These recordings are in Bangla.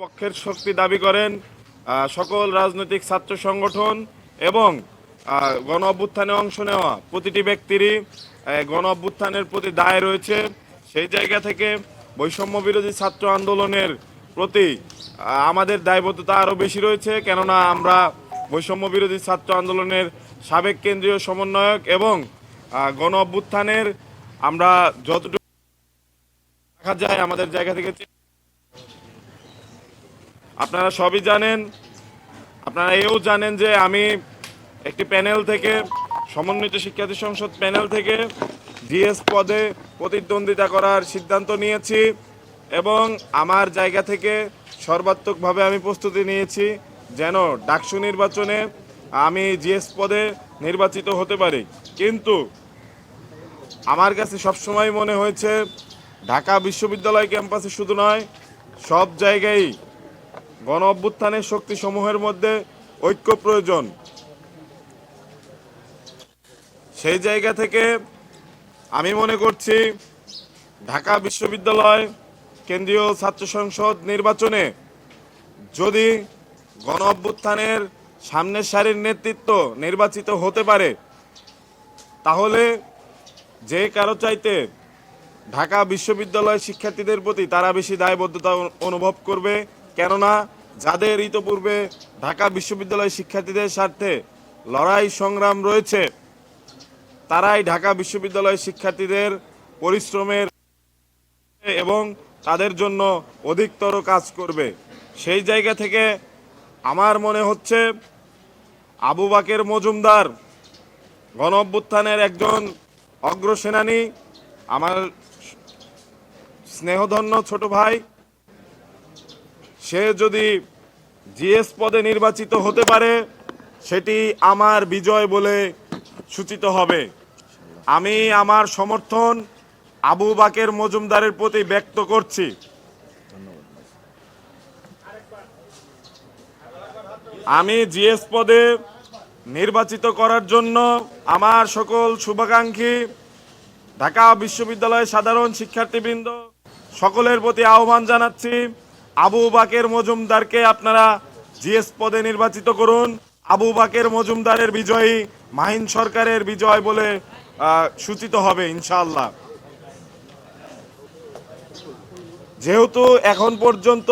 পক্ষের শক্তি দাবি করেন সকল রাজনৈতিক ছাত্র সংগঠন এবং গণ অভ্যুত্থানে অংশ নেওয়া প্রতিটি ব্যক্তিরই গণ অভ্যুত্থানের প্রতি দায় রয়েছে। সেই জায়গা থেকে বৈষম্য বিরোধী ছাত্র আন্দোলনের প্রতি আমাদের দায়বদ্ধতা আরও বেশি রয়েছে, কেননা আমরা বৈষম্য বিরোধী ছাত্র আন্দোলনের সাবেক কেন্দ্রীয় সমন্বয়ক এবং গণ অভ্যুত্থানের আমরা যতটুকু দেখা যায় আমাদের জায়গা থেকে আপনারা সবই জানেন, আপনারা এও জানেন যে আমি একটি প্যানেল থেকে, সমন্বিত শিক্ষার্থী সংসদ প্যানেল থেকে জিএস পদে প্রতিদ্বন্দ্বিতা করার সিদ্ধান্ত নিয়েছি এবং আমার জায়গা থেকে সর্বাত্মকভাবে আমি প্রস্তুতি নিয়েছি যেন ডাকসু নির্বাচনে আমি জিএস পদে নির্বাচিত হতে পারি। কিন্তু আমার কাছে সবসময় মনে হয়েছে, ঢাকা বিশ্ববিদ্যালয় ক্যাম্পাসে শুধু নয়, সব জায়গায় গণ অভ্যুত্থানের শক্তি সমূহের মধ্যে ঐক্য প্রয়োজন। সেই জায়গা থেকে আমি মনে করছি ঢাকা বিশ্ববিদ্যালয় কেন্দ্রীয় ছাত্র সংসদ নির্বাচনে যদি গণ অভ্যুত্থানের সামনের সারির নেতৃত্ব নির্বাচিত হতে পারে, তাহলে যে কারও চাইতে ঢাকা বিশ্ববিদ্যালয় শিক্ষার্থীদের প্রতি তারা বেশি দায়বদ্ধতা অনুভব করবে। কেননা যাদের ইতপূর্বে ঢাকা বিশ্ববিদ্যালয় শিক্ষার্থীদের স্বার্থে লড়াই সংগ্রাম রয়েছে, তারাই ঢাকা বিশ্ববিদ্যালয় শিক্ষার্থীদের পরিশ্রমের এবং তাদের জন্য অধিকতর কাজ করবে। সেই জায়গা থেকে আমার মনে হচ্ছে আবু বাকের মজুমদার গণ অভ্যুত্থানের একজন অগ্রসেনানী, আমার স্নেহধন্য ছোট ভাই সে যদি জিএস পদে নির্বাচিত হতে পারে, সেটি আমার বিজয় বলে সূচিত হবে। আমি আমার সমর্থন আবু বাকের মজুমদারের প্রতি ব্যক্ত করছি। আমি জিএস পদে নির্বাচিত করার জন্য আমার সকল শুভাকাঙ্ক্ষী, ঢাকা বিশ্ববিদ্যালয়ের সাধারণ শিক্ষার্থীবৃন্দ, সকলের প্রতি আহ্বান জানাচ্ছি। আবু বাকের মজুমদারকে আপনারা জিএস পদে নির্বাচিত করুন। আবু বাকের মজুমদারের বিজয়ী, মাহিন সরকারের বিজয় বলে সূচিত হবে, ইনশাআল্লাহ। যেহেতু এখন পর্যন্ত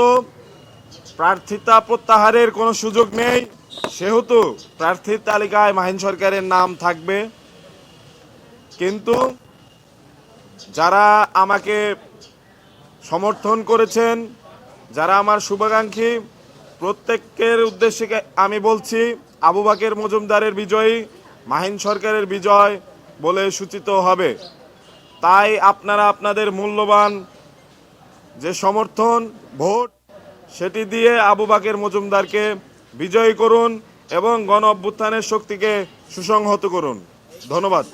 প্রার্থিতা প্রত্যাহারের কোনো সুযোগ নেই, সেহেতু প্রার্থীর তালিকায় মাহিন সরকারের নাম থাকবে। কিন্তু যারা আমাকে সমর্থন করেছেন যারা আমার শুভাকাঙ্ক্ষী, প্রত্যেকের উদ্দেশ্যে আমি বলছি, আবু বাকের মজুমদারের বিজয়ী, মাহিন সরকারের বিজয় বলে সূচিত হবে। তাই আপনারা আপনাদের মূল্যবান যে সমর্থন, ভোট, সেটি দিয়ে আবু বাকের মজুমদারকে বিজয়ী করুন এবং গণ অভ্যুত্থানের শক্তিকে সুসংহত করুন। ধন্যবাদ।